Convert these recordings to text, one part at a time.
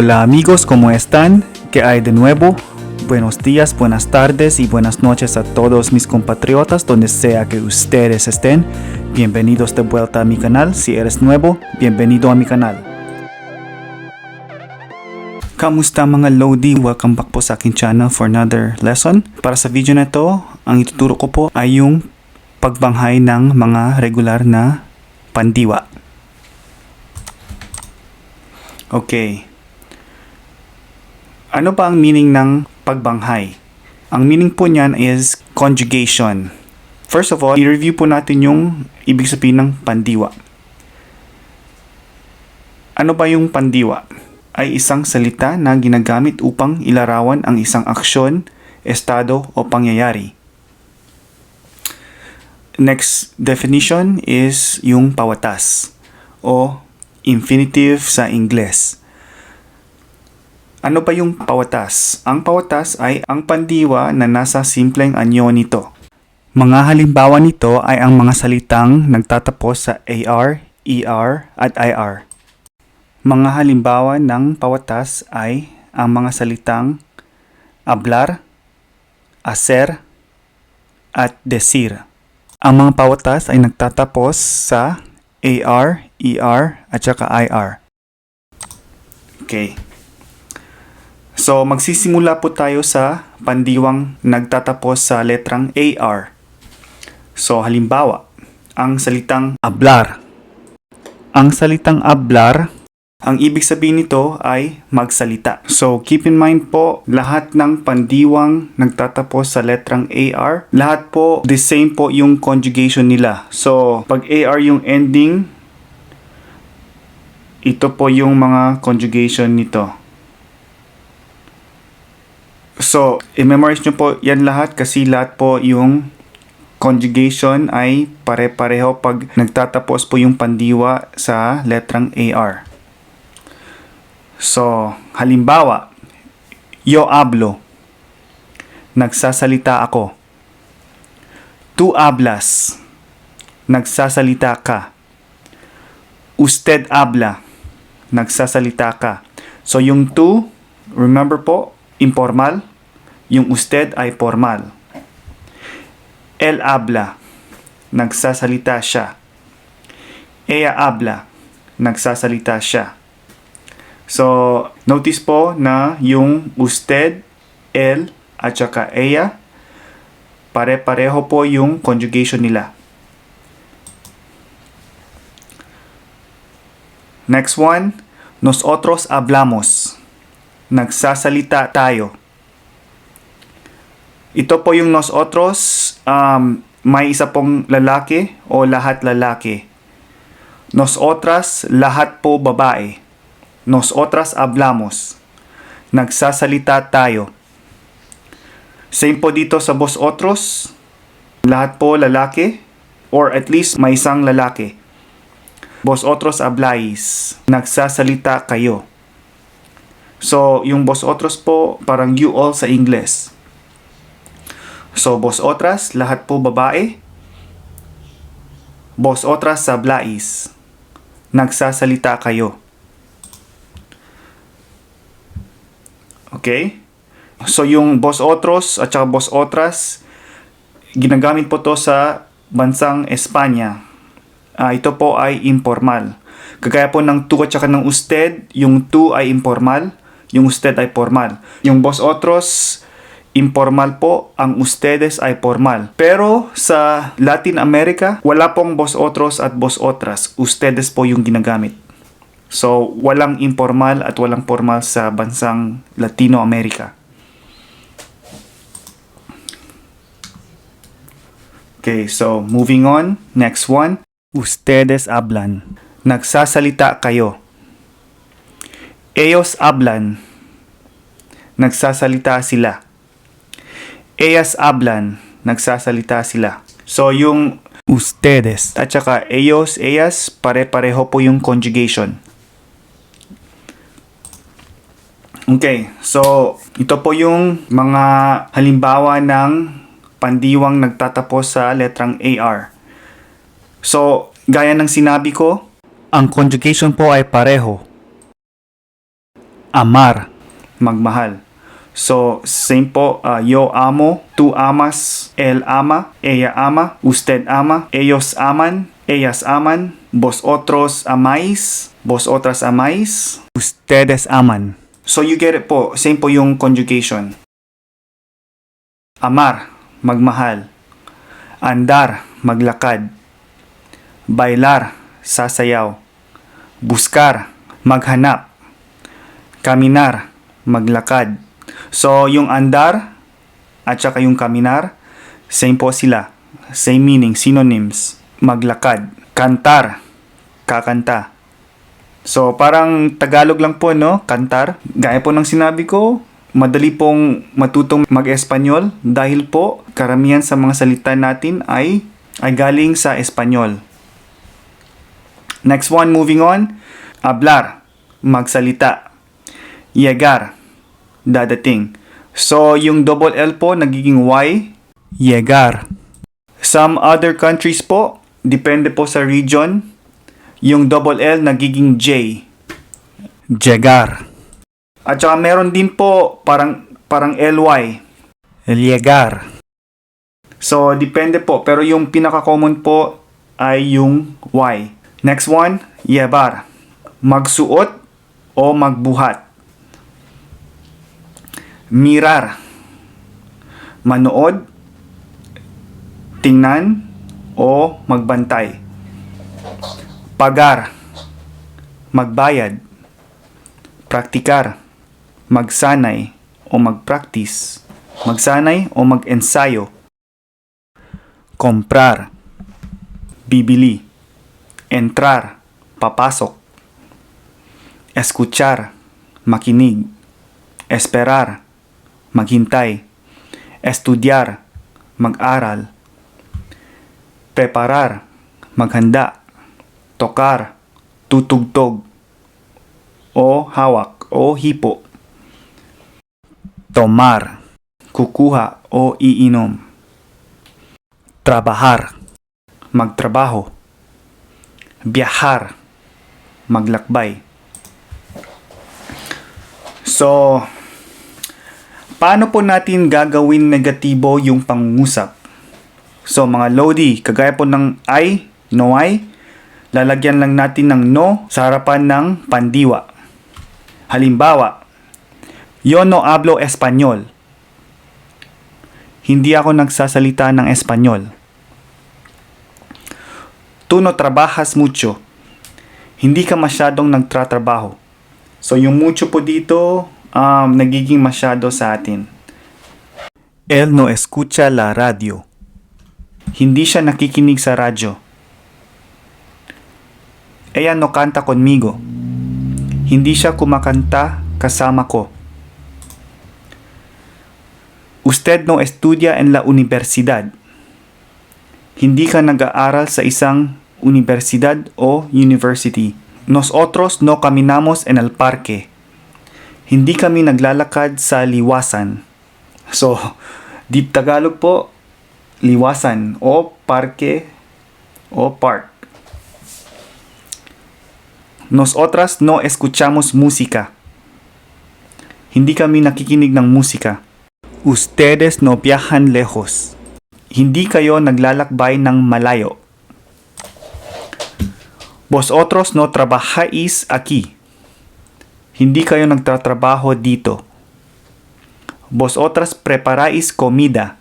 Hola amigos, ¿cómo están? ¿Qué hay de nuevo? Buenos días, buenas tardes y buenas noches a todos mis compatriotas donde sea que ustedes estén. Bienvenidos de vuelta a mi canal. Si eres nuevo, bienvenido a mi canal. Kamusta mga Lodi? Welcome back po sa aking channel for another lesson. Para sa video na ito, ang ituturo ko po ay yung pagbanghay ng mga regular na pandiwa. Okay. Ano ba ang meaning ng pagbanghay? Ang meaning po niyan is conjugation. First of all, i-review po natin yung ibig sabihin ng pandiwa. Ano ba yung pandiwa? Ay isang salita na ginagamit upang ilarawan ang isang aksyon, estado o pangyayari. Next definition is yung pawatas o infinitive sa Ingles. Ano ba yung pawatas? Ang pawatas ay ang pandiwa na nasa simpleng anyo nito. Mga halimbawa nito ay ang mga salitang nagtatapos sa AR, ER at IR. Mga halimbawa ng pawatas ay ang mga salitang hablar, hacer, at decir. Ang mga pawatas ay nagtatapos sa AR, ER, at saka IR. Okay. So, magsisimula po tayo sa pandiwang nagtatapos sa letrang AR. So, halimbawa, ang salitang hablar. Ang salitang hablar, ang ibig sabihin nito ay magsalita. So, keep in mind po, lahat ng pandiwang nagtatapos sa letrang AR, lahat po the same po yung conjugation nila. So, pag AR yung ending, ito po yung mga conjugation nito. So, i-memorize nyo po yan lahat kasi lahat po yung conjugation ay pare-pareho pag nagtatapos po yung pandiwa sa letrang AR. So, halimbawa, yo hablo. Nagsasalita ako. Tu hablas. Nagsasalita ka. Usted habla. Nagsasalita ka. So, yung tu, remember po, informal. Yung usted ay formal. Él habla. Nagsasalita siya. Ella habla. Nagsasalita siya. So, notice po na yung usted, él, at saka ella, pare-pareho po yung conjugation nila. Next one, nosotros hablamos. Nagsasalita tayo. Ito po yung nosotros, um, may isa pong lalaki o lahat lalaki. Nosotras, lahat po babae. Nosotras hablamos. Nagsasalita tayo. Same po dito sa vos otros. Lahat po lalaki or at least may isang lalaki. Vos otros habláis. Nagsasalita kayo. So, yung vos otros po parang you all sa Ingles. So, vos otras, lahat po babae. Vos otras habláis. Nagsasalita kayo. Okay? So yung vos otros at saka vos otras, ginagamit po to sa bansang Espanya. Ah, ito po ay informal. Kagaya po ng tu at saka ng usted, yung tu ay informal, yung usted ay formal. Yung vos otros, informal po, ang ustedes ay formal. Pero sa Latin America, wala pong vos otros at vos otras. Ustedes po yung ginagamit. So, walang informal at walang formal sa bansang Latino America. Okay, so moving on. Next one. Ustedes hablan. Nagsasalita kayo. Ellos hablan. Nagsasalita sila. Ellas hablan. Nagsasalita sila. So, yung ustedes at saka ellos, ellas, pare-pareho po yung conjugation. Okay, so ito po yung mga halimbawa ng pandiwang nagtatapos sa letrang AR. So, gaya ng sinabi ko, ang conjugation po ay pareho. Amar, magmahal. So, po, uh, yo amo, tú amas, él ama, ella ama, usted ama, ellos aman, ellas aman, vosotros amáis, vosotras amáis, ustedes aman. So, you get it po. Same po yung conjugation. Amar, magmahal. Andar, maglakad. Bailar, sasayaw. Buskar, maghanap. Kaminar, maglakad. So, yung andar at saka yung kaminar, same po sila. Same meaning, synonyms. Maglakad. Kantar, kakanta. So, parang Tagalog lang po, no? Kantar. Gaya po ng sinabi ko, madali pong matutong mag-Espanyol dahil po karamihan sa mga salita natin ay, ay galing sa Espanyol. Next one, moving on. Hablar, magsalita. Llegar, dadating. So, yung double L po nagiging Y. Llegar. Some other countries po, depende po sa region, yung double L nagiging J. Llegar. At saka meron din po parang parang LY. Llegar. So, depende po. Pero yung pinaka-common po ay yung Y. Next one, llevar. Magsuot o magbuhat. Mirar. Manood. Tingnan o magbantay. Pagar. Magbayad. Praktikar. Magsanay o magpractice. Magsanay o mag-ensayo. Comprar. Bibili. Entrar. Papasok. Escuchar. Makinig. Esperar. Maghintay. Estudyar. Mag-aral. Preparar. Maghanda. Tokar. Tutugtog. O hawak o hipo. Tomar. Kukuha o iinom. Trabajar. Magtrabaho. Viajar. Maglakbay. So, paano po natin gagawin negatibo yung pangungusap? So, mga Lodi, kagaya po ng I, no I, lalagyan lang natin ng no sa harapan ng pandiwa. Halimbawa, Yo no hablo Espanyol. Hindi ako nagsasalita ng Espanyol. Tu no trabajas mucho. Hindi ka masyadong nagtratrabaho. So, yung mucho po dito, um, nagiging masyado sa atin. Él no escucha la radio. Hindi siya nakikinig sa radyo. Ella no canta conmigo. Hindi siya kumakanta kasama ko. Usted no estudia en la universidad. Hindi ka nag-aaral sa isang universidad o university. Nosotros no caminamos en el parque. Hindi kami naglalakad sa liwasan. So, deep Tagalog po, liwasan o parke o park. Nosotras no escuchamos música. Hindi kami nakikinig ng musika. Ustedes no viajan lejos. Hindi kayo naglalakbay ng malayo. Vosotros no trabajáis aquí. Hindi kayo nagtatrabaho dito. Vosotras preparáis comida.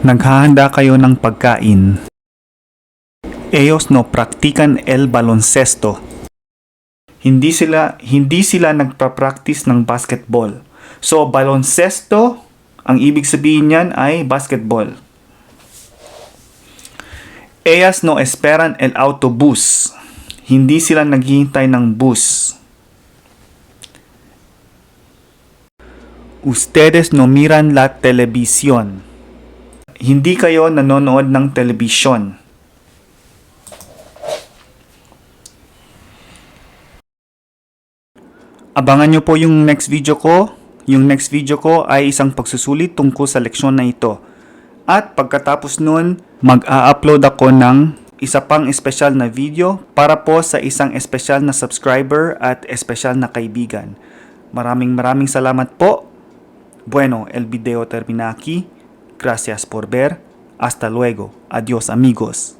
Naghahanda kayo ng pagkain. Ellos no practican el baloncesto. Hindi sila hindi sila nagpa-practice ng basketball. So baloncesto, ang ibig sabihin niyan ay basketball. Ellas no esperan el autobus. Hindi sila naghihintay ng bus. Ustedes no miran la televisión. Hindi kayo nanonood ng telebisyon. Abangan nyo po yung next video ko. Yung next video ko ay isang pagsusulit tungkol sa leksyon na ito. At pagkatapos nun, mag-a-upload ako ng isa pang espesyal na video para po sa isang espesyal na subscriber at espesyal na kaibigan. Maraming maraming salamat po. Bueno, el video termina aquí. Gracias por ver. Hasta luego. Adios amigos.